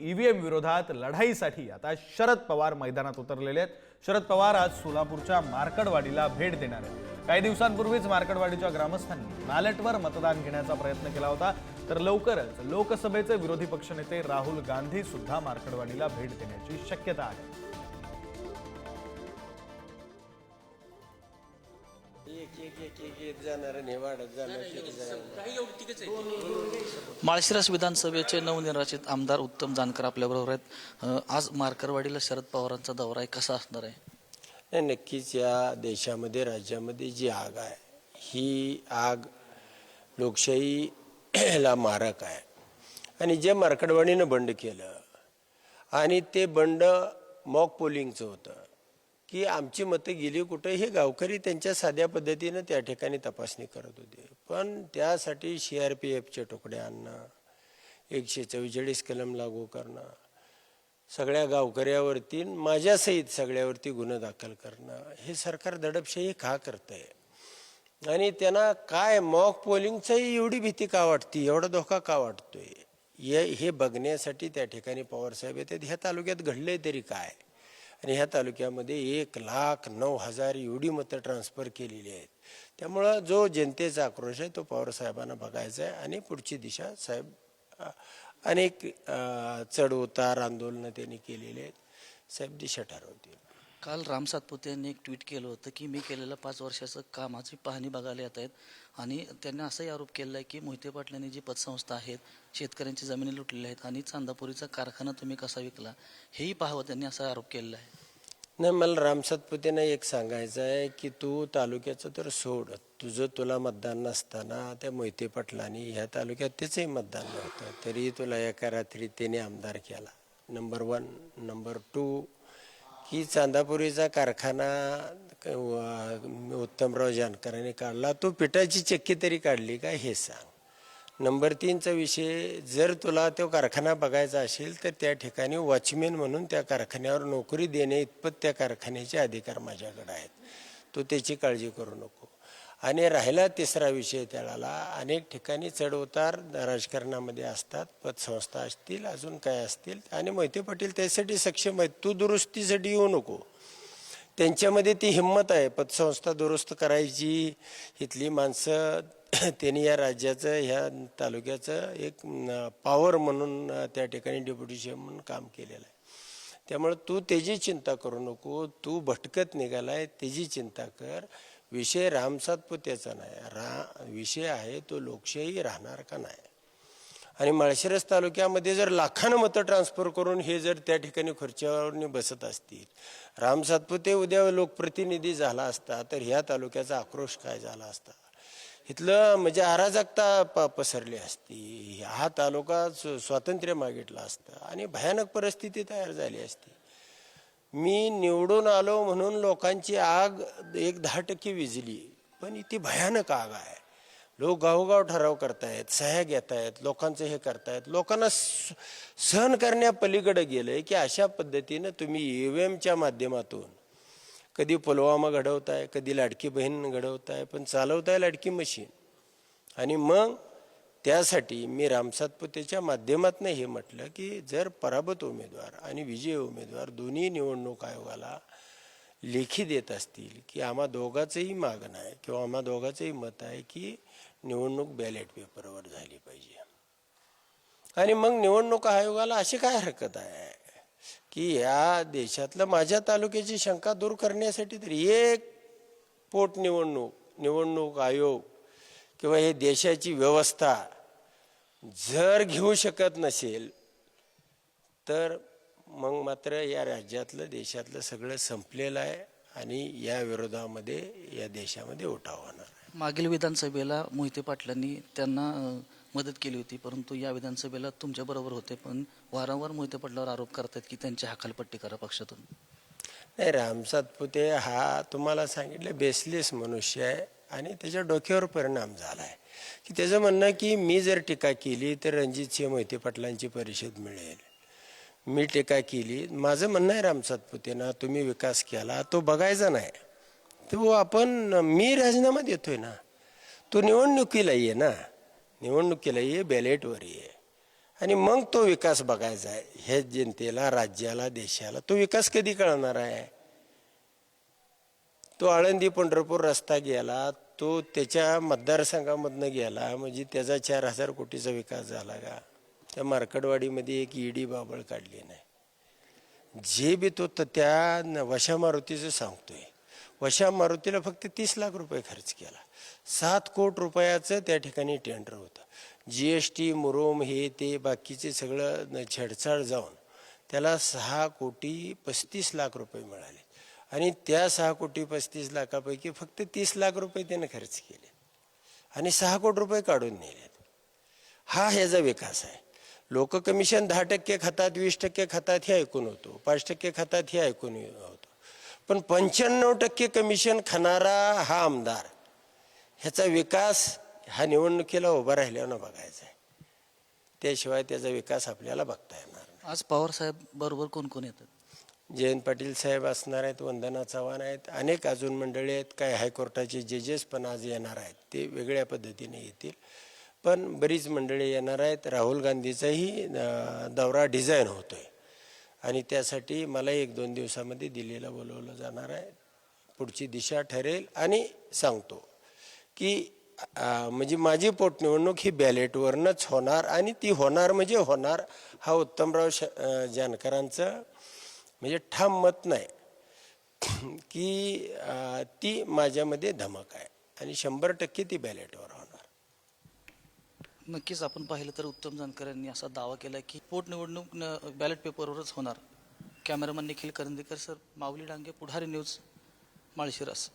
EVM विरोधात लढाईसाठी आता शरद पवार मैदानात उतरलेले आहेत. शरद पवार आज सोलापूरच्या मार्कडवाडीला भेट देणार आहेत. काही दिवसांपूर्वीच मार्कडवाडीच्या ग्रामस्थांनी बॅलेटवर मतदान घेण्याचा प्रयत्न केला होता. तर लवकरच लोकसभेचे विरोधी पक्षनेते राहुल गांधी सुद्धा मार्कडवाडीला भेट देण्याची शक्यता आहे. एक एक एक एक एक जाणार आणि वाढत जाणार माळशिरस विधानसभेचे नवनिर्वाचित आमदार उत्तम जानकर आपल्याबरोबर आहेत. आज मार्करवाडीला शरद पवारांचा दौरा आहे. कसा असणार आहे? नाही नक्कीच या देशामध्ये राज्यामध्ये जी आग आहे ही आग लोकशाहीला मारक आहे. आणि जे मार्कडवाडीनं बंड केलं आणि ते बंड मॉक पोलिंगचं होतं की आमची मतं गेली कुठं हे गावकरी त्यांच्या साध्या पद्धतीनं त्या ठिकाणी तपासणी करत होते. पण त्यासाठी सी आर पी एफचे तुकड्या आणणं एकशे चव्वेचाळीस कलम लागू करणं सगळ्या गावकऱ्यावरती माझ्यासहित सगळ्यावरती गुन्हा दाखल करणं हे सरकार दडपशाही का करतंय? आणि त्यांना काय मॉक पोलिंगचंही एवढी भीती का वाटते एवढा धोका का वाटतोय? हे बघण्यासाठी त्या ठिकाणी पवारसाहेब येतात. ह्या तालुक्यात घडलंय तरी काय? आणि ह्या तालुक्यामध्ये एक लाख नऊ हजार एवढी मतं ट्रान्सफर केलेली आहेत. त्यामुळं जो जनतेचा आक्रोश आहे तो पवारसाहेबांना बघायचा आहे आणि पुढची दिशा साहेब अनेक चढउतार चढ उतार आंदोलनं त्यांनी केलेले आहेत. साहेब दिशा ठरवतील. काल राम सातपुते यांनी एक ट्विट केलं होतं की मी केलेलं पाच वर्षाचं कामाची पाहणी बघायला येत आहेत. आणि त्यांनी असाही आरोप केला आहे की मोहिते पाटलांनी जी पतसंस्था आहेत शेतकऱ्यांची जमिनी लुटलेल्या आहेत आणि चांदापुरीचा कारखाना तुम्ही कसा विकला हेही पाहावं त्यांनी असा आरोप केलेला आहे. नाही मला राम सातपुतेनं एक सांगायचं आहे की तू तालुक्याचं तर सोड. तुझं तुला मतदान नसताना त्या मोहिते पाटलांनी ह्या तालुक्यात त्याचंही मतदान नव्हतं. तरी तुला एका रात्री त्याने आमदार केला. नंबर वन नंबर टू की चांदापुरीचा कारखाना उत्तमराव जानकरांनी काढला. तो पिठाची चक्की तरी काढली का हे सांग. नंबर तीनचा विषय जर तुला तो कारखाना बघायचा असेल तर त्या ठिकाणी वॉचमॅन म्हणून त्या कारखान्यावर नोकरी देणे इतपत त्या कारखान्याचे अधिकार माझ्याकडे आहेत. तू त्याची काळजी करू नको. आणि राहिला तिसरा विषय त्याला. अनेक ठिकाणी चढउतार राजकारणामध्ये असतात पतसंस्था असतील अजून काय असतील. आणि मोहिते पाटील त्यासाठी सक्षम आहेत. तू दुरुस्तीसाठी येऊ नको. त्यांच्यामध्ये ती हिंमत आहे. पतसंस्था दुरुस्त करायची. इथली माणसं त्यांनी या राज्याचं ह्या तालुक्याचं एक पॉवर म्हणून त्या ठिकाणी डेप्युटी सी म्हणून काम केलेलं आहे. त्यामुळे तू त्याची चिंता करू नको. तू भटकत निघालाय त्याची चिंता कर. विषय रामसातपुत्याचा नाही. रा विषय आहे तो लोकशाही राहणार का नाही? आणि माळशिरस तालुक्यामध्ये जर लाखानं मतं ट्रान्सफर करून हे जर त्या ठिकाणी खुर्च्यावर बसत असतील राम सातपुते उद्या लोकप्रतिनिधी झाला असता तर ह्या तालुक्याचा आक्रोश काय झाला असता? इथलं म्हणजे अराजकता प पसरली असती. हा तालुका स्व- स्वातंत्र्य मागितला असतं आणि भयानक परिस्थिती तयार झाली असती. मी निवडून आलो म्हणून लोकांची आग एक दहा टक्के विजली. पण इथे भयानक आग आहे. लोक गावोगाव ठराव करतायत सह्या घेत आहेत लोकांचं हे करतायत. लोकांना स- सहन करण्यापलीकडे आहे की अशा पद्धतीनं तुम्ही ई ईव्हीएमच्या माध्यमातून कधी पुलवामा घडवताय कधी लाडकी बहीण घडवताय पण चालवताय लाडकी मशीन. आणि मग त्यासाठी मी राम सातपुतेच्या माध्यमातून हे म्हटलं की जर पराभूत उमेदवार आणि विजयी उमेदवार दोन्ही निवडणूक आयोगाला लेखी देत असतील की आम्हा दोघाचंही मागणं आहे किंवा आम्हा दोघाचंही मत आहे की निवडणूक बॅलेट पेपरवर झाली पाहिजे. आणि मग निवडणूक आयोगाला अशी काय हरकत आहे की या देशातलं माझ्या तालुक्याची शंका दूर करण्यासाठी तरी एक पोटनिवडणूक निवडणूक आयोग किंवा हे देशाची व्यवस्था जर घेऊ शकत नसेल तर मग मात्र या राज्यातलं देशातलं सगळं संपलेलं आहे आणि या विरोधामध्ये या देशामध्ये उठाव होणार आहे. मागील विधानसभेला मोहिते पाटलांनी त्यांना मदत केली होती परंतु या विधानसभेला तुमच्याबरोबर होते पण वारंवार मोहिते पाटलावर आरोप करतात की त्यांची हकालपट्टी करा पक्षातून. नाही राम सातपुते हा तुम्हाला सांगितलं बेसलेस मनुष्य आहे. आणि त्याच्या डोक्यावर परिणाम झाला आहे की त्याचं म्हणणं की मी जर टीका केली तर रणजित सिंह मोहिते पाटलांची परिषद मिळेल. मी टीका केली माझं म्हणणं आहे राम सातपुतेना तुम्ही विकास केला तो बघायचा नाही. तो आपण मी राजीनामा देतोय ना तो निवडणुकीला ये ना निवडणुकीला ये बॅलेटवर ये. आणि मग तो विकास बघायचा आहे हे जनतेला राज्याला देशाला तो विकास कधी कळणार आहे? तो आळंदी पंढरपूर रस्ता गेला तो त्याच्या मतदारसंघामधनं गेला म्हणजे त्याचा चार हजार कोटीचा विकास झाला का? त्या मार्कडवाडीमध्ये एक ईडी बाबळ काढली नाही. जे बी तो तर त्या न- वशा मारुतीचं सांगतोय. वशा मारुतीला फक्त तीस लाख रुपये खर्च केला. सात कोट रुपयाचं त्या ठिकाणी टेंडर होतं. जी एस टी मुरोम हे ते बाकीचे सगळं छेडछाड जाऊन त्याला सहा कोटी पस्तीस लाख रुपये मिळाले. आणि त्या सहा कोटी पस्तीस लाखापैकी फक्त तीस लाख रुपये त्यानं खर्च केले. आणि सहा कोटी रुपये काढून नेलेत. हा ह्याचा विकास आहे. लोक कमिशन दहा टक्के खातात वीस टक्के खातात हे ऐकून होतो. पाच टक्के खातात हे ऐकून होतो. पण पंच्याण्णव टक्के कमिशन खाणारा हा आमदार ह्याचा विकास हा निवडणुकीला उभा राहिल्यानं बघायचा आहे. त्याशिवाय त्याचा विकास आपल्याला बघता येणार आज पवार साहेब बरोबर कोण कोण येतात? जयंत पाटील साहेब असणार आहेत वंदना चव्हाण आहेत अनेक अजून मंडळी आहेत काय हायकोर्टाचे जजेस पण आज येणार आहेत. ते वेगळ्या पद्धतीने येतील. पण बरीच मंडळी येणार आहेत. राहुल गांधीचाही दौरा डिझाईन होतो आहे आणि त्यासाठी मला एक दोन दिवसामध्ये दिल्लीला बोलवलं जाणार आहे. पुढची दिशा ठरेल आणि सांगतो की म्हणजे माझी पोटनिवडणूक ही बॅलेटवरनंच होणार आणि ती होणार म्हणजे होणार. हा उत्तमराव श जानकरांचं म्हणजे ठाम मत नाही. की ती माझ्यामध्ये धमक आहे आणि शंभर टक्के ती बॅलेटवर होणार. नक्कीच आपण पाहिलं तर उत्तम जानकर यांनी असा दावा केला की पोटनिवडणूक बॅलेट पेपरवरच होणार. Cameraman Nikhil Karandikar sir Mauli Dange Pudhari news Malshiras.